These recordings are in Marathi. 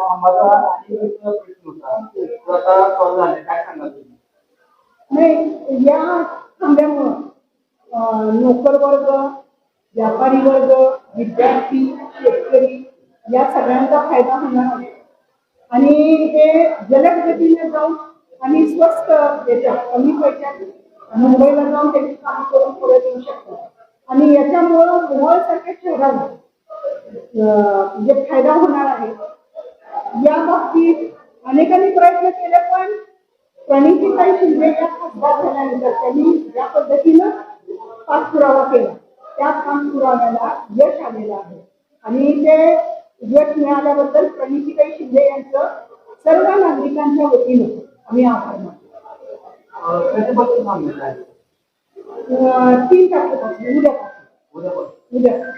आम्हाला आणि प्रश्न होता. तो आता सॉल्व्ह काय तुम्ही? नाही या थांब्यामुळं नोकर वर्ग व्यापारी वर्ग विद्यार्थी शेतकरी या सगळ्यांचा फायदा होणार आहे. आणि हे जलद गतीने जाऊन आणि स्वस्त याच्यात कमी पैशात मुंबईला जाऊन त्याची काम करून पुढे देऊ शकतात आणि याच्यामुळं मोहोळ सारख्या शहराला अं, म्हणजे फायदा होणार आहे. या बाबतीत अनेकांनी प्रयत्न केले पण प्रणितीताई शिंदे या खासदार झाल्यानंतर त्यांनी ज्या पद्धतीनं पाठपुरावा केला. त्या पाठपुराव्याला यश आलेलं आहे. आणि ते यश मिळाल्याबद्दल प्रणितीताई शिंदे यांचं सर्व नागरिकांच्या वतीनं आम्ही आभार मानतो. तीन तारखेपासून उद्यापासून. उद्यापासून. उद्या.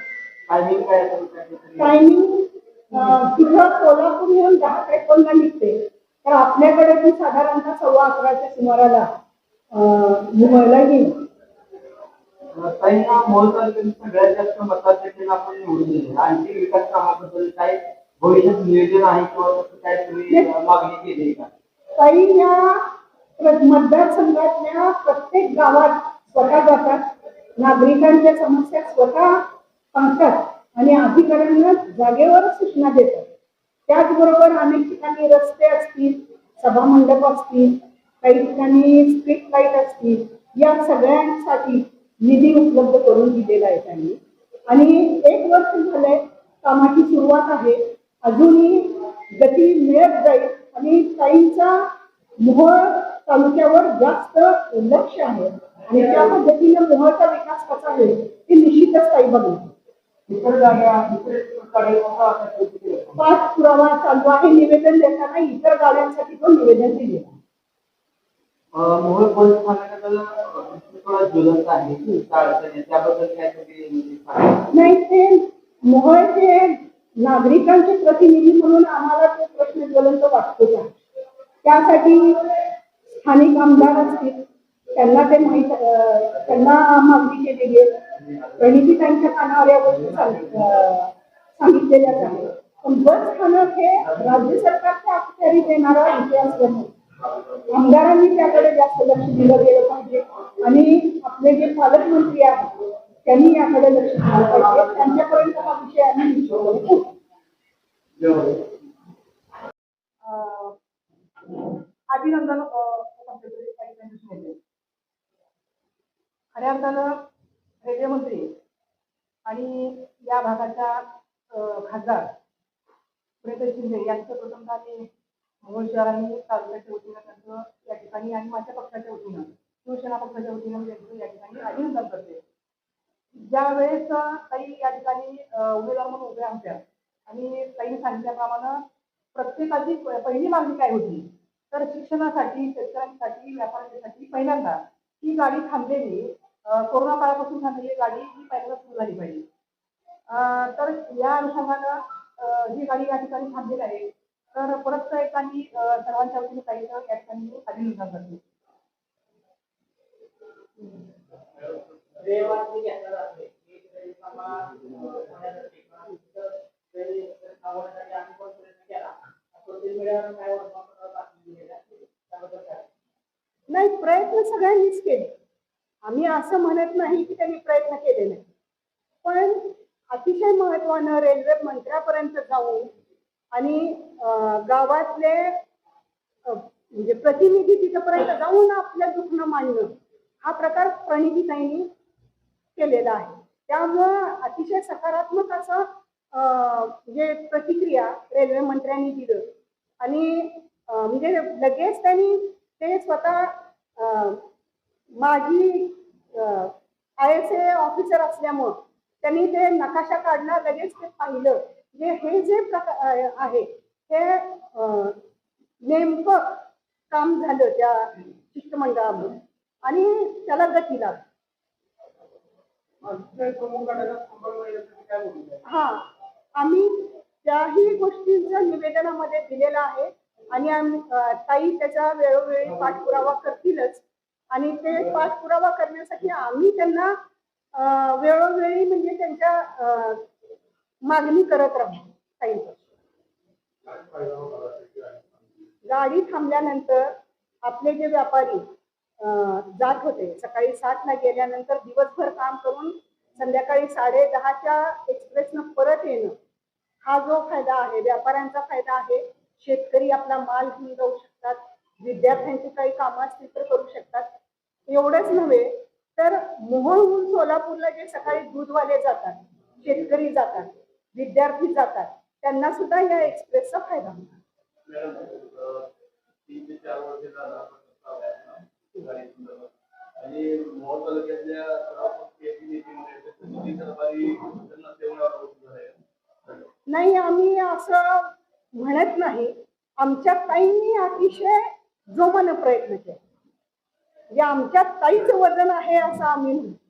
टायमिंग टायमिंग तिथं कोल्हापूरहून दहा त्रेपन्नला निघते तर आपल्याकडे ती साधारणतः सव्वा अकराच्या सुमाराला मुंबईला येईल. सगळ्यात जास्त आपण निवडून दिले आणखी विकास कामाबद्दल काय भविष्यात नियोजन आहे किंवा काय तुम्ही मागणी केली का? काही या प्र- मतदारसंघातल्या प्रत्येक गावात स्वतः जातात. नागरिकांच्या समस्या स्वतः सांगतात आणि अधिकाऱ्यांना जागेवर सूचना देतात. त्याचबरोबर अनेक ठिकाणी रस्ते असतील सभामंडप असतील काही ठिकाणी स्ट्रीट लाइट असतील या सगळ्यांसाठी निधी उपलब्ध करून दिलेला आहे त्यांनी. आणि एक वर्ष झालंय कामाची सुरुवात आहे. अजूनही गती मिळत जाईल आणि ताईंचा मोहळ तालुक्यावर जास्त लक्ष आहे. आणि त्या पद्धतीने मोहोळचा विकास कसा होईल हे निश्चितच ताई बघणार. इतर जागा केलं? पाच पुरावा चालू आहे निवेदन देताना इतर गाड्यांसाठी पण निवेदन दिले मोहोळ पोलीस थोडा ज्वलंत आहे त्याबद्दल काय म्हणजे? नाही ते मोहोळचे नागरिकांचे प्रतिनिधी म्हणून आम्हाला तो प्रश्न ज्वलंत वाटतोच आहे त्यासाठी स्थानिक आमदार असतील त्यांना ते माहीत त्यांना मागणी केलेली आहे प्रणिती त्यांच्या कानावर या गोष्टी सांगितलेल्याच आहे पण बस स्थानक हे राज्य सरकारच्या अखत्यारी देणारा विषय असल्यामुळे आमदारांनी त्याकडे जास्त लक्ष दिलं गेलं पाहिजे. आणि आपले जे पालकमंत्री आहेत त्यांनी याकडे लक्ष दिलं पाहिजे. त्यांच्यापर्यंत हा विषय आम्ही अं, अभिनंदन खऱ्या अर्थानं रेल्वे मंत्री. आणि या भागाच्या खासदार प्रीतम शिंदे यांचं प्रथमतः मी मोहोळ आणि तालुक्याच्या वतीनं त्यांचं या ठिकाणी आणि माझ्या पक्षाच्या वतीनं शिवसेना पक्षाच्या वतीनं म्हणजे त्यांचं या ठिकाणी अभिनंदन करते ज्या वेळेस या ठिकाणी उमेदवार म्हणून उभ्या होत्या आणि ताईने सांगितल्याप्रमाणे प्रत्येकाची पहिली मागणी काय होती? तर शिक्षणासाठी शेतकऱ्यांसाठी व्यापाऱ्यांसाठी पहिल्यांदा ही गाडी थांबलेली कोरोना काळापासून झालेली गाडी ही पहिल्यांदा सुरू झाली पाहिजे. अं, तर या अनुषंगानं ही गाडी या ठिकाणी थांबलेली आहे. तर परत एकांनी सर्वांच्या वतीने ताईचं या ठिकाणी मी अभिनंदन करते प्रयत्न केला नाही प्रयत्न सगळ्यांनीच केले. आम्ही असं म्हणत नाही की त्यांनी प्रयत्न केले नाही. पण अतिशय महत्वानं रेल्वे मंत्र्यापर्यंत जाऊन आणि गावातले म्हणजे प्रतिनिधी तिथपर्यंत जाऊन आपलं दुखणं मांडणं हा प्रकार प्रणितीताईंनी केलेला आहे. त्यामुळं अतिशय सकारात्मक असं म्हणजे प्रतिक्रिया रेल्वे मंत्र्यांनी दिलं आणि म्हणजे लगेच त्यांनी ते स्वतः अं, आय एस ए ऑफिसर असल्यामुळं त्यांनी ते नकाशा काढला लगेच ते पाहिलं. जे हे जे प्रकार आहे हे नेमकं काम झालं त्या शिष्टमंडळामध्ये आणि त्याला गती लागली. हा आम्ही त्याही गोष्टींचं निवेदनामध्ये दिलेलं आहे. आणि ताई त्याचा वेळोवेळी पाठपुरावा करतीलच. आणि ते पाठपुरावा करण्यासाठी आम्ही त्यांना वेळोवेळी म्हणजे त्यांच्या मागणी करत राहू गाडी थांबल्यानंतर आपले जे व्यापारी जात होते सकाळी सातला गेल्यानंतर दिवसभर काम करून संध्याकाळी साडे दहाच्या एक्सप्रेसनं परत येणं हा जो फायदा आहे व्यापाऱ्यांचा फायदा आहे. शेतकरी आपला माल घेऊन जाऊ शकतात. विद्यार्थ्यांची काही कामं असतील तर करू शकतात. एवढंच नव्हे तर मोहोळहून सोलापूरला जे सकाळी दूधवाले जातात शेतकरी जातात विद्यार्थी जातात त्यांना सुद्धा या एक्सप्रेसचा फायदा होणार. नाही आम्ही असं म्हणत नाही. आमच्या ताईंनी अतिशय जोमानं प्रयत्न केला. म्हणजे आमच्या ताईच वजन आहे असं आम्ही म्हणतो.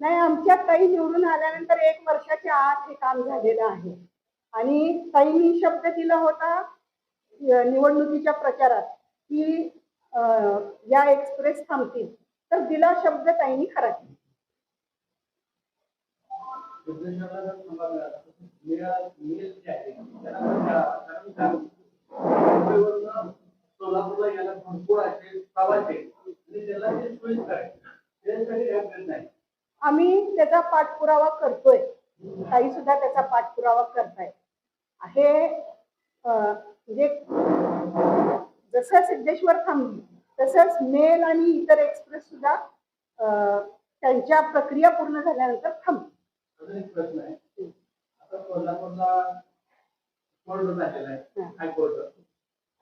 नाही आमच्या ताई निवडून आल्यानंतर एक वर्षाच्या आत हे काम झालेलं आहे. आणि ताईंनी शब्द दिला होता निवडणुकीच्या प्रचारात की या एक्सप्रेस थांबतील. तर दिला शब्द ताईंनी खरा केला जर थांबा मिळाला, तर मिळा- मिळेल जे आहे, त्यांना पण मिळावा. कारण का? मुंबईवरनं सोलापूरला यायला भरपूर असे प्रवासी आहेत. आणि त्याला ते सोयीस्कर आहे. त्याच्यासाठी ह्या प्रयत्न आहे. आम्ही त्याचा पाठपुरावा करतोय. ताई सुद्धा त्याचा पाठपुरावा करताय हे म्हणजे जसं सिद्धेश्वर थांबली तसंच मेल आणि इतर एक्सप्रेस सुद्धा त्यांच्या प्रक्रिया पूर्ण झाल्यानंतर थांबली. प्रश्न आहे. आता कोल्हापूरला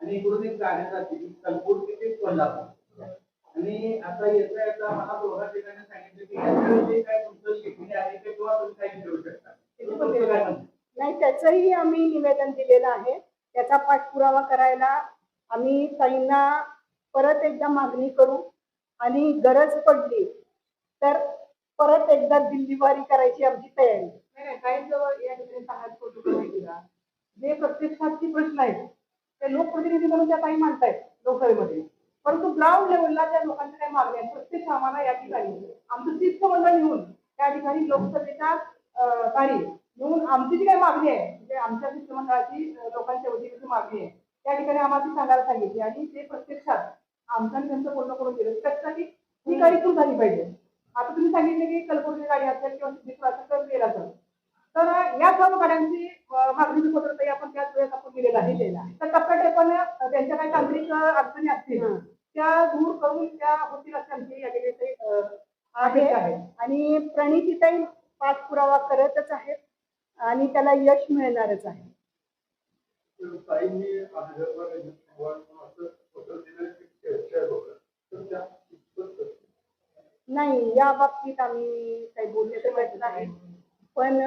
आणि इकडून एक गाडी जाते की कलपूर ते कोल्हापूर. आणि आता येता येता मला दोघा ठिकाणी सांगितलं की याच्याविषयी काय तुमचं शिकणे आहे ते किंवा तुम्ही काही देऊ शकता. ते तुमचं काय म्हणणं? नाही त्याचंही आम्ही निवेदन दिलेलं आहे. त्याचा पाठपुरावा करायला आम्ही ताईंना परत एकदा मागणी करू. आणि गरज पडली तर परत एकदा दिल्लीवारी करायची आमची तयारी. या ठिकाणी जे प्रत्यक्षातचे प्रश्न आहेत ते लोकप्रतिनिधी म्हणून त्या काही मांडतायत लोकसभेमध्ये. परंतु ग्राउंड लेवलला त्या लोकांच्या काही मागण्या आहेत. प्रत्यक्ष आम्हाला या ठिकाणी. आमचं शिष्टमंडळ येऊन त्या ठिकाणी लोकसभेच्या दारी येऊन आमची जी काही मागणी आहे म्हणजे आमच्या शिष्टमंडळाची लोकांच्या वतीने जी मागणी आहे त्या ठिकाणी आम्हाला ती सांगायला सांगितली. आणि ते प्रत्यक्षात आमचं आणि त्यांचं बोलणं करून दिलं. त्याच्यासाठी ही गाडी सुरू झाली पाहिजे. आता तुम्ही सांगितले की कलबुर्गी गाडी असेल किंवा सिद्धेश्वर असेल तर गेला तर तर या सर्व गाड्यांची अं, मागणीची पत्रकही आपण त्याच वेळेस आपण दिलेलं आहे. तर टप्प्याटप्प्याने त्यांच्या काही तांत्रिक अडचणी असतील. त्या दूर करून त्या होतील अशी आमची या ठिकाणी आहे. आहे. आणि प्रणितीताई पाठपुरावा करतच आहेत आणि त्याला यश मिळणारच आहे. नाही या बाबतीत आम्ही काही बोलू शकत नाही पण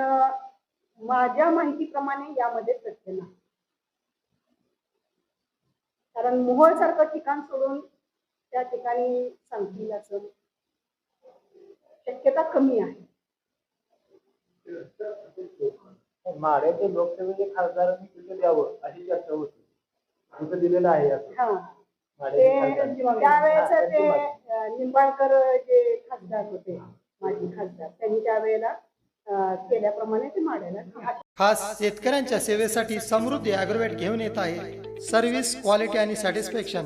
माझ्या माहितीप्रमाणे यामध्ये तथ्य नाही. कारण मोहोळ सारखं ठिकाण सोडून त्या ठिकाणी सांगतील असं शक्यता कमी आहे. माड्याच्या लोकसभेचे खासदारांनी तिथे द्यावं अशी चर्चा होती. तिथं दिलेलं आहे हा. त्यावेळेस ते निंबाळकर जे खासदार होते माजी खासदार त्यांनी त्यावेळेला केल्याप्रमाणे ते माड्याला खास शेतकऱ्यांच्या सेवेसाठी समृद्धी ॲग्रोवेट घेऊन येत आहे. सर्व्हिस क्वालिटी आणि सॅटिस्फॅक्शन.